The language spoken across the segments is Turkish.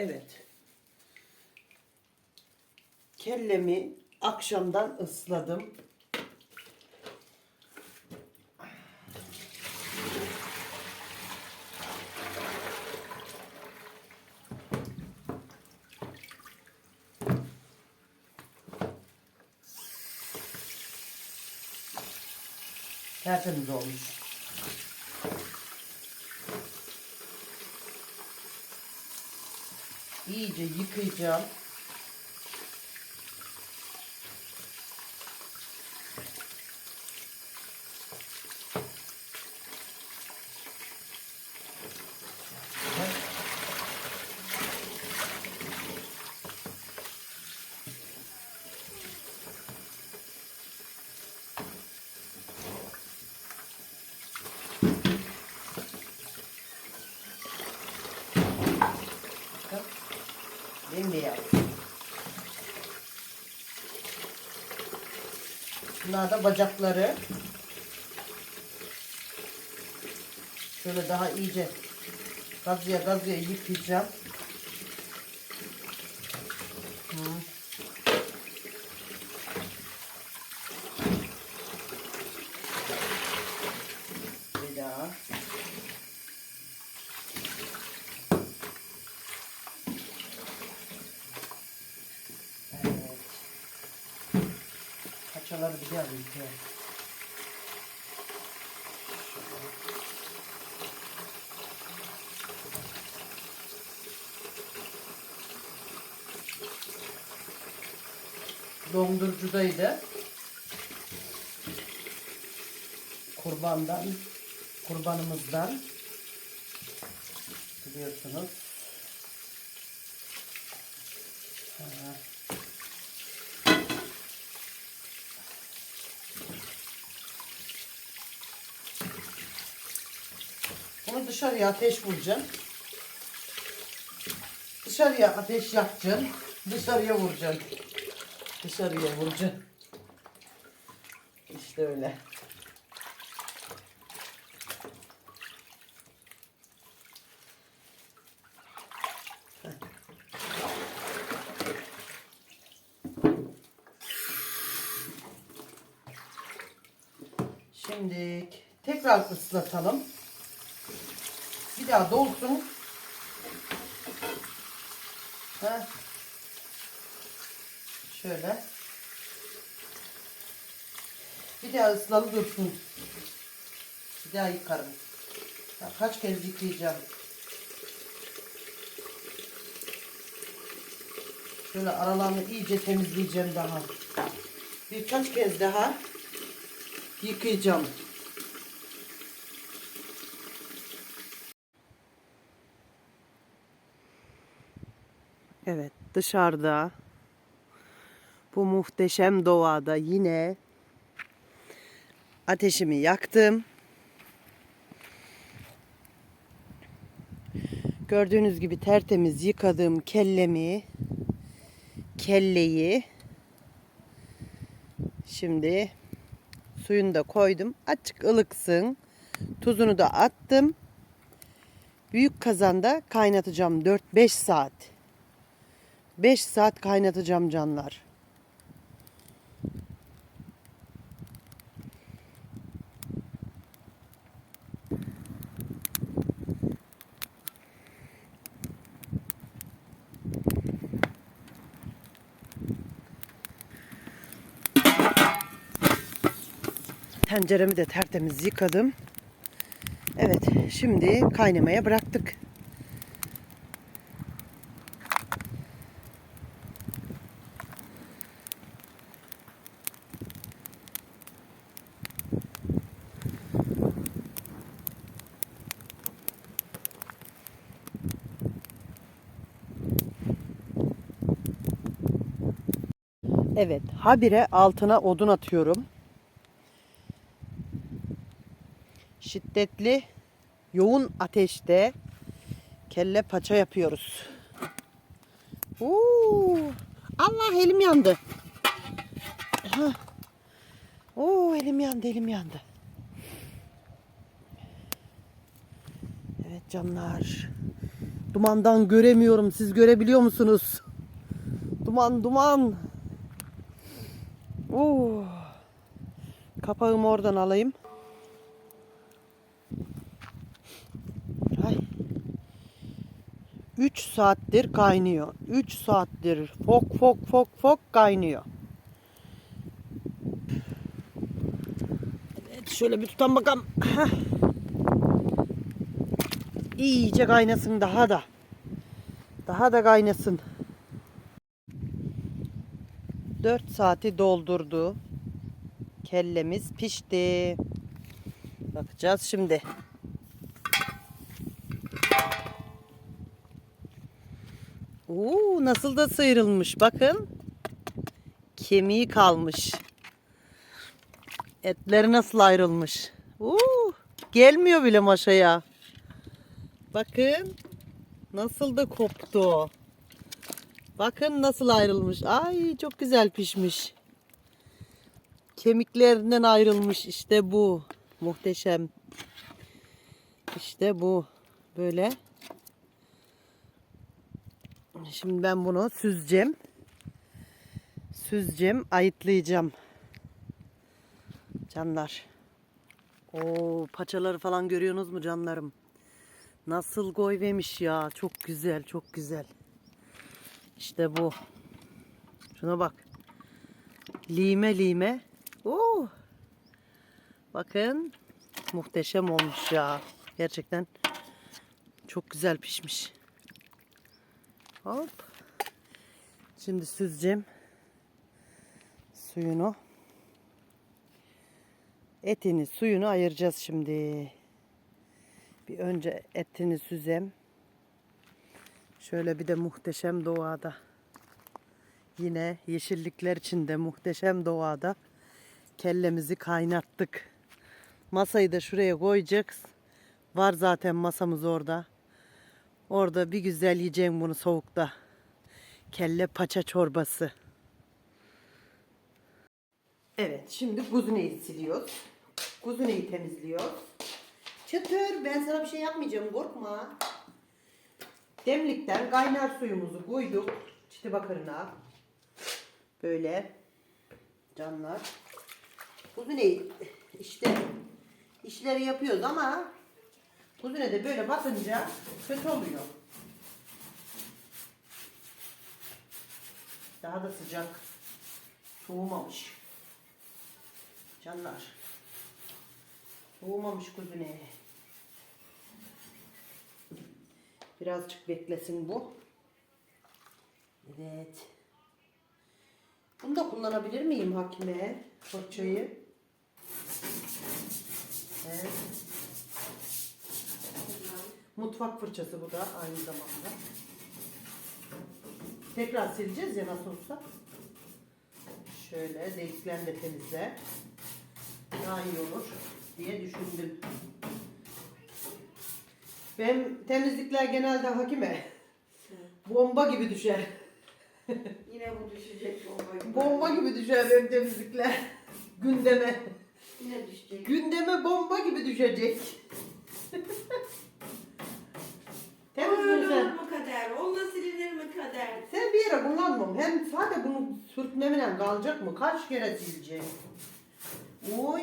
Evet. Kellemi akşamdan ısladım. Tertemiz olmuş. İyice yıkayacağım. Bakın. Bembeyaz. Bunlar da bacakları. Şöyle daha iyice gazıya gazıya yıkayacağım. Hı. Bir daha. Evet. Paçaları güzel yıkıyor. Dondurucudaydı. Kurbandan, kurbanımızdan biliyorsunuz. Ha. Dışarıya ateş vuracağım. Dışarıya ateş yakacaksın. Dışarıya vuracaksın. Dışarıya vuracaksın. İşte öyle. Şimdi tekrar ıslatalım. Daha dolsun. Heh. Şöyle. Bir daha ıslalı dursun. Bir daha yıkarım. Ya kaç kez yıkayacağım. Şöyle aralarını iyice temizleyeceğim daha. Birkaç kez daha yıkayacağım. Evet dışarıda bu muhteşem doğada yine ateşimi yaktım. Gördüğünüz gibi tertemiz yıkadığım kellemi kelleyi şimdi suyunu da koydum. Açık ılıksın. Tuzunu da attım. Büyük kazanda kaynatacağım 4-5 saat. 5 saat kaynatacağım canlar. Tenceremi de tertemiz yıkadım. Evet, şimdi kaynamaya bıraktık. Evet, habire altına odun atıyorum. Şiddetli, yoğun ateşte kelle paça yapıyoruz. Oo, Allah elim yandı. Oo, elim yandı, elim yandı. Evet canlar. Dumandan göremiyorum. Siz görebiliyor musunuz? Duman duman. Oo. Kapağımı oradan alayım. Ay. 3 saattir kaynıyor. 3 saattir fok fok fok fok kaynıyor. Evet şöyle bir tutan bakalım. Heh. İyice kaynasın daha da. Daha da kaynasın. 4 saati doldurdu. Kellemiz pişti. Bakacağız şimdi. Oo, nasıl da sıyrılmış bakın. Kemiği kalmış. Etleri nasıl ayrılmış. Oo, gelmiyor bile maşaya. Bakın nasıl da koptu. Bakın nasıl ayrılmış. Ay çok güzel pişmiş. Kemiklerinden ayrılmış. İşte bu. Muhteşem. İşte bu. Böyle. Şimdi ben bunu süzeceğim. Süzeceğim, ayıtlayacağım. Canlar. O paçaları falan görüyorsunuz mu canlarım? Nasıl koyvemiş ya. Çok güzel, çok güzel. İşte bu. Şuna bak. Lime lime. Oo. Bakın. Muhteşem olmuş ya. Gerçekten çok güzel pişmiş. Hop. Şimdi süzeceğim. Suyunu. Etini, suyunu ayıracağız şimdi. Bir önce etini süzem. Şöyle bir de muhteşem doğada. Yine yeşillikler içinde muhteşem doğada kellemizi kaynattık. Masayı da şuraya koyacağız. Var zaten masamız orada. Orada bir güzel yiyeceğim bunu soğukta. Kelle paça çorbası. Evet şimdi kuzuneyi siliyoruz. Kuzuneyi temizliyoruz. Çıtır ben sana bir şey yapmayacağım korkma. Demlikten kaynar suyumuzu koyduk. Çiti bakırına. Böyle. Canlar. Kuzuneyi işte işleri yapıyoruz ama kuzine de böyle basınca kötü oluyor. Daha da sıcak. Soğumamış. Canlar. Soğumamış kuzine. Birazcık beklesin bu. Evet. Bunu da kullanabilir miyim hakime? Fırçayı. Evet. Mutfak fırçası bu da aynı zamanda. Tekrar sileceğiz ya nasıl olsa. Şöyle deliklerini de temizle. Daha iyi olur diye düşündüm. Ben temizlikler genelde hakime. Bomba gibi düşer. Yine bu düşecek bomba gibi. Bomba gibi düşer benim temizlikler. Gündeme. Yine düşecek. Gündeme bomba gibi düşecek. Öyle olur Temizlikler. mu kader? Onunla silinir mi kader? Sen bir yere kullanmam. Hem sadece bunu sürtmemle kalacak mı? Kaç kere sileceğim? Oy.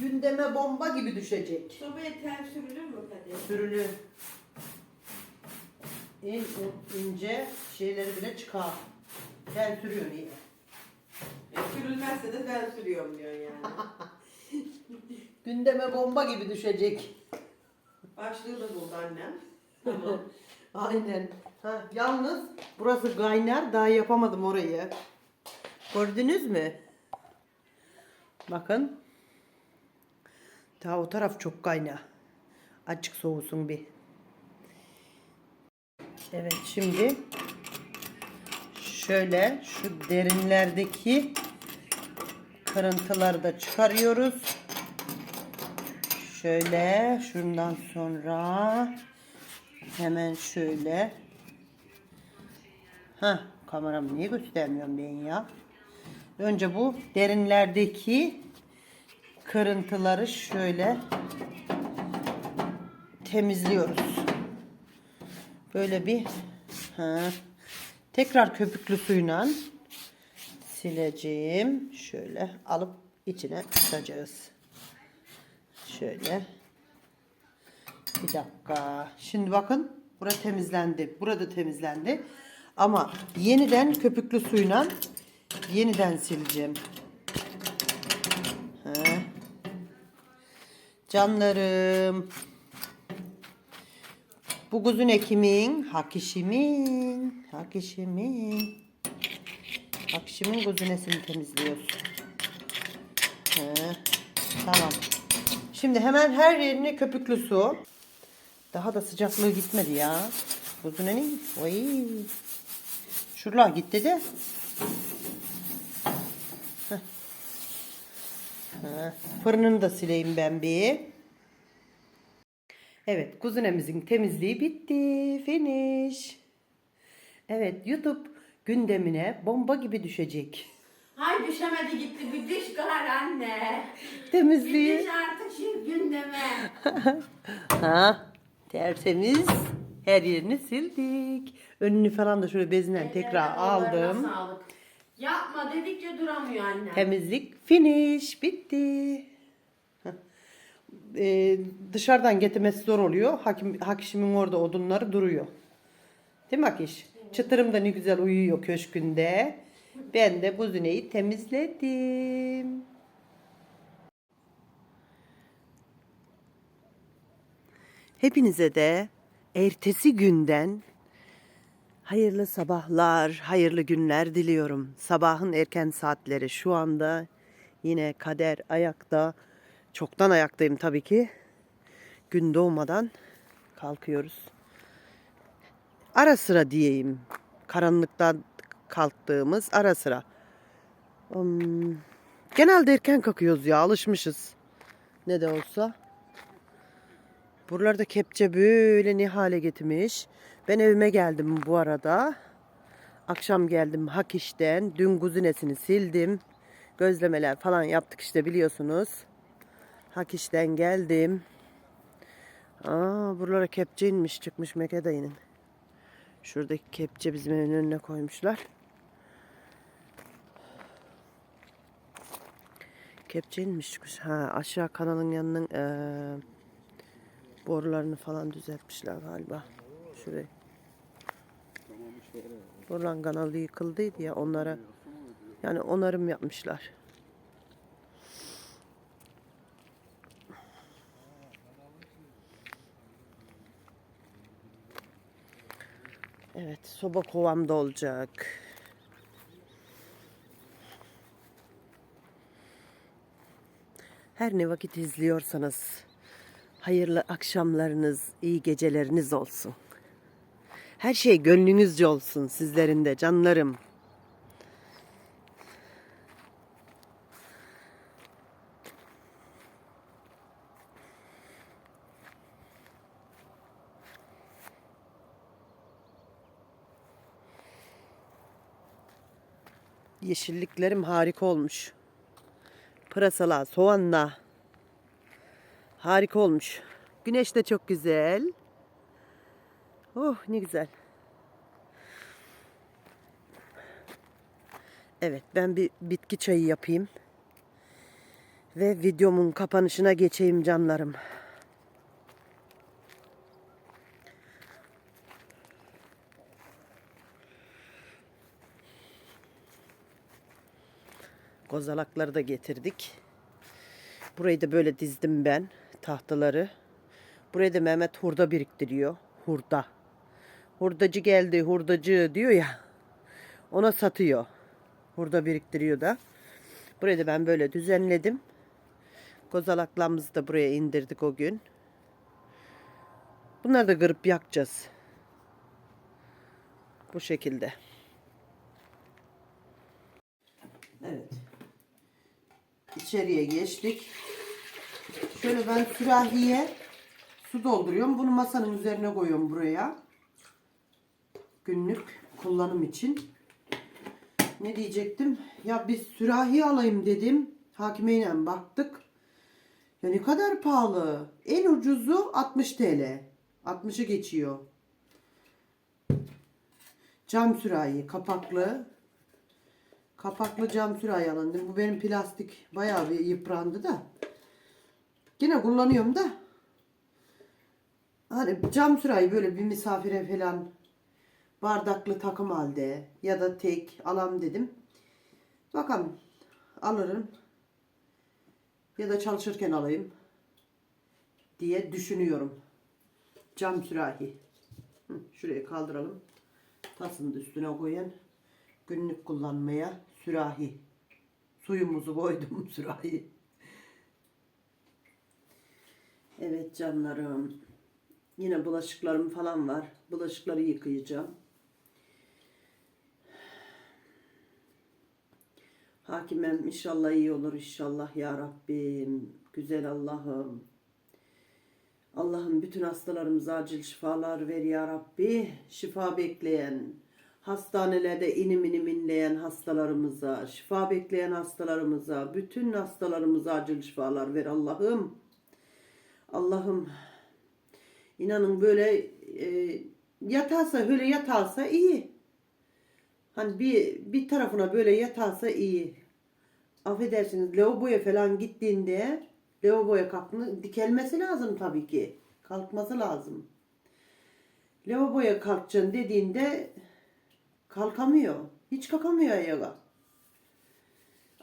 Gündeme bomba gibi düşecek. Sobaya tel sürülür mü kader? Sürülü. En ince şeyleri bile çıkar. Sen sürüyorsun iyi. E, sürülmezse de ben sürüyorum diyor yani. Gündeme bomba gibi düşecek. Başlığı da buldu annem. Tamam. Aynen. Ha, yalnız burası kaynar. Daha yapamadım orayı. Gördünüz mü? Bakın. Daha o taraf çok kaynar. Açık soğusun bir. Evet şimdi şöyle şu derinlerdeki kırıntıları da çıkarıyoruz. Şöyle şundan sonra hemen şöyle. Ha kameramı niye göstermiyorum ben ya? Önce bu derinlerdeki kırıntıları şöyle temizliyoruz. Böyle bir ha, tekrar köpüklü suyla sileceğim. Şöyle alıp içine atacağız. Şöyle. Bir dakika. Şimdi bakın. Bura temizlendi. Burada temizlendi. Ama yeniden köpüklü suyla yeniden sileceğim. Canlarım. Bu kuzun ekimin, hakişimin, hakişimin. Hakişimin kuzunesini temizliyoruz. He, tamam. Şimdi hemen her yerine köpüklü su. Daha da sıcaklığı gitmedi ya. Kuzunenin. Oy. Şuralar gitti de. Ha, Fırınını da sileyim ben bir. Evet, kuzunemizin temizliği bitti. Finish. Evet, YouTube gündemine bomba gibi düşecek. Hay düşemedi gitti bir düş kar anne. Bir Temizliği. düş artık şu gündeme. Ha, tertemiz. Her yerini sildik. Önünü falan da şöyle bezle tekrar Ellerine aldım. sağlık. Yapma dedikçe duramıyor anne. Temizlik finish. Bitti. Ee, dışarıdan getirmesi zor oluyor. Hakim, hakişimin orada odunları duruyor. Değil mi Hakiş? Çıtırım da ne güzel uyuyor köşkünde. Ben de buzineyi temizledim. Hepinize de ertesi günden hayırlı sabahlar, hayırlı günler diliyorum. Sabahın erken saatleri şu anda yine kader ayakta. Çoktan ayaktayım tabii ki. Gün doğmadan kalkıyoruz. Ara sıra diyeyim. Karanlıktan kalktığımız ara sıra. Hmm, genelde erken kalkıyoruz ya alışmışız. Ne de olsa. Buralarda kepçe böyle ne hale getirmiş. Ben evime geldim bu arada. Akşam geldim Hakiş'ten. Dün kuzinesini sildim. Gözlemeler falan yaptık işte biliyorsunuz. Hakiş'ten geldim. Aa, buralara kepçe inmiş çıkmış Mekedayı'nın. Şuradaki kepçe bizim evin önüne koymuşlar. Kepçe inmiş çıkmış. Ha, aşağı kanalın yanının eee borularını falan düzeltmişler galiba. Şurayı. Buradan kanalı yıkıldıydı ya onlara. Yani onarım yapmışlar. Evet, soba kovamda olacak. Her ne vakit izliyorsanız hayırlı akşamlarınız, iyi geceleriniz olsun. Her şey gönlünüzce olsun sizlerin de canlarım. Yeşilliklerim harika olmuş. Pırasalar, soğanla. Harika olmuş. Güneş de çok güzel. Oh ne güzel. Evet ben bir bitki çayı yapayım. Ve videomun kapanışına geçeyim canlarım. Kozalakları da getirdik. Burayı da böyle dizdim ben tahtaları. Buraya da Mehmet hurda biriktiriyor. Hurda. Hurdacı geldi hurdacı diyor ya. Ona satıyor. Hurda biriktiriyor da. Burayı da ben böyle düzenledim. Kozalaklarımızı da buraya indirdik o gün. Bunları da kırıp yakacağız. Bu şekilde. Evet. İçeriye geçtik. Şöyle ben sürahiye su dolduruyorum. Bunu masanın üzerine koyuyorum buraya. Günlük kullanım için. Ne diyecektim? Ya bir sürahi alayım dedim. Hakimeyle baktık. Ya ne kadar pahalı. En ucuzu 60 TL. 60'ı geçiyor. Cam sürahi kapaklı. Kapaklı cam sürahi alındı. Bu benim plastik bayağı bir yıprandı da. Yine kullanıyorum da. Hani cam sürahi böyle bir misafire falan bardaklı takım halde ya da tek alam dedim. Bakalım alırım ya da çalışırken alayım diye düşünüyorum. Cam sürahi. Şuraya kaldıralım. Tasını da üstüne koyun. Günlük kullanmaya sürahi. Suyumuzu koydum sürahi. Evet canlarım. Yine bulaşıklarım falan var. Bulaşıkları yıkayacağım. Hakimem inşallah iyi olur inşallah ya Rabbim. Güzel Allah'ım. Allah'ım bütün hastalarımıza acil şifalar ver ya Rabbi. Şifa bekleyen, hastanelerde inim inim inleyen hastalarımıza, şifa bekleyen hastalarımıza, bütün hastalarımıza acil şifalar ver Allah'ım. Allah'ım inanın böyle e, yatarsa öyle yatarsa iyi. Hani bir bir tarafına böyle yatarsa iyi. Affedersiniz lavaboya falan gittiğinde lavaboya kalktığında dikelmesi lazım tabii ki. Kalkması lazım. Lavaboya kalkacaksın dediğinde kalkamıyor. Hiç kalkamıyor ayağa.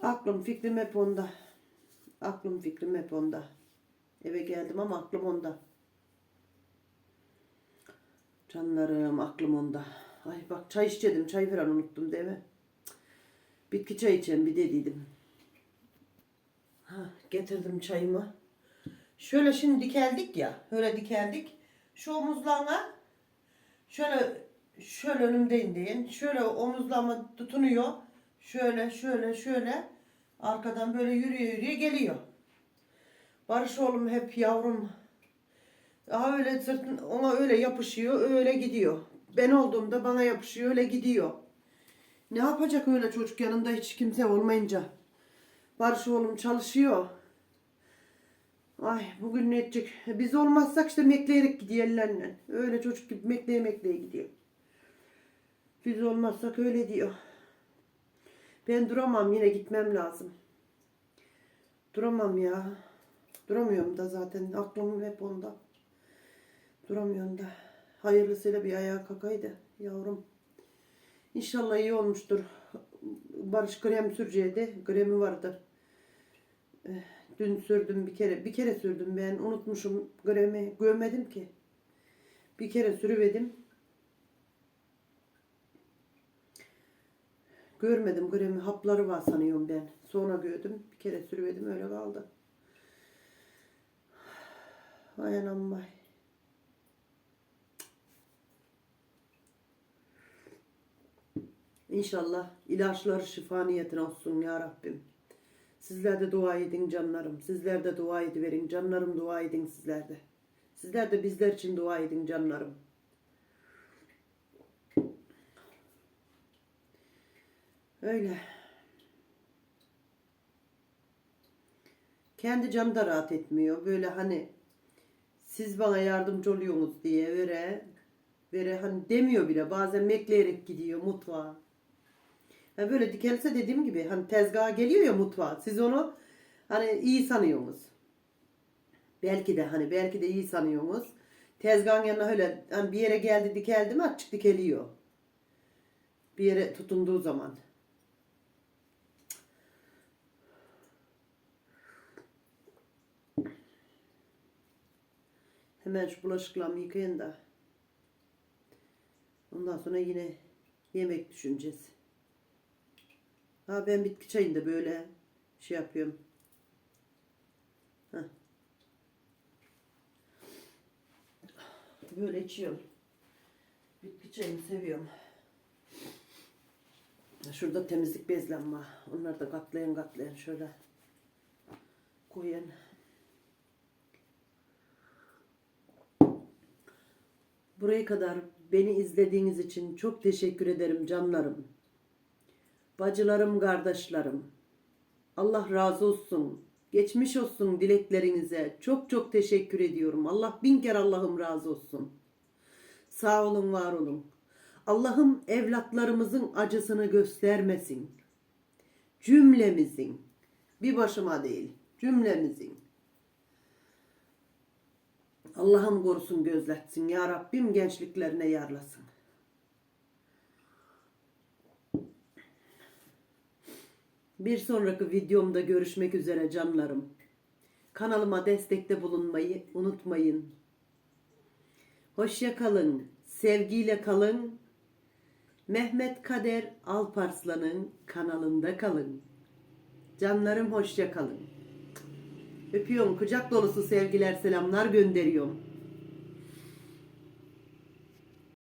Aklım fikrim hep onda. Aklım fikrim hep onda. Eve geldim ama aklım onda. Canlarım aklım onda. Ay bak çay içeceğim. Çay falan unuttum değil mi? Bitki çay içeceğim bir dediydim. Ha, getirdim çayımı. Şöyle şimdi dikeldik ya. Öyle dikeldik. Şu omuzlarına şöyle şöyle önümdeyim deyin. Şöyle omuzlarıma tutunuyor. Şöyle şöyle şöyle arkadan böyle yürüye yürüye geliyor. Barış oğlum hep yavrum. Daha öyle sırtın ona öyle yapışıyor, öyle gidiyor. Ben olduğumda bana yapışıyor, öyle gidiyor. Ne yapacak öyle çocuk yanında hiç kimse olmayınca? Barış oğlum çalışıyor. Ay bugün ne edecek? Biz olmazsak işte mekleyerek gidiyor. Öyle çocuk gibi mekleye mekleye gidiyor. Biz olmazsak öyle diyor. Ben duramam yine gitmem lazım. Duramam ya. Duramıyorum da zaten aklım hep onda. Duramıyorum da. Hayırlısıyla bir ayağa kakaydı yavrum. İnşallah iyi olmuştur. Barış krem süreceğiydi. Kremi vardı. Eh, Dün sürdüm bir kere. Bir kere sürdüm ben. Unutmuşum kremi. Görmedim ki. Bir kere sürüverdim. Görmedim kremi. Hapları var sanıyorum ben. Sonra gördüm. Bir kere sürüverdim öyle kaldı. Ay anam vay. İnşallah ilaçları şifa niyetine olsun ya Rabbim. Sizler de dua edin canlarım. Sizler de dua ediverin. Canlarım dua edin sizler de. Sizler de bizler için dua edin canlarım. Öyle. Kendi canı da rahat etmiyor. Böyle hani siz bana yardımcı oluyorsunuz diye vere vere hani demiyor bile. Bazen mekleyerek gidiyor mutfağa. Yani böyle dikelse dediğim gibi hani tezgaha geliyor ya mutfağa. Siz onu hani iyi sanıyorsunuz. Belki de hani belki de iyi sanıyorsunuz. Tezgahın yanına öyle hani bir yere geldi dikeldi mi açık dikeliyor. Bir yere tutunduğu zaman. Hemen şu bulaşıklarımı yıkayın da. Ondan sonra yine yemek düşüneceğiz. Ha ben bitki çayında böyle şey yapıyorum. Heh. Böyle içiyorum. Bitki çayını seviyorum. Şurada temizlik bezlem var. Onları da katlayan katlayan şöyle koyun. Buraya kadar beni izlediğiniz için çok teşekkür ederim canlarım. Bacılarım, kardeşlerim. Allah razı olsun. Geçmiş olsun dileklerinize. Çok çok teşekkür ediyorum. Allah bin kere Allah'ım razı olsun. Sağ olun, var olun. Allah'ım evlatlarımızın acısını göstermesin. Cümlemizin, bir başıma değil, cümlemizin. Allah'ım korusun gözletsin. Ya Rabbim gençliklerine yarlasın. Bir sonraki videomda görüşmek üzere canlarım. Kanalıma destekte bulunmayı unutmayın. Hoşça kalın. Sevgiyle kalın. Mehmet Kader Alparslan'ın kanalında kalın. Canlarım hoşça kalın. Öpüyorum. Kucak dolusu sevgiler, selamlar gönderiyorum.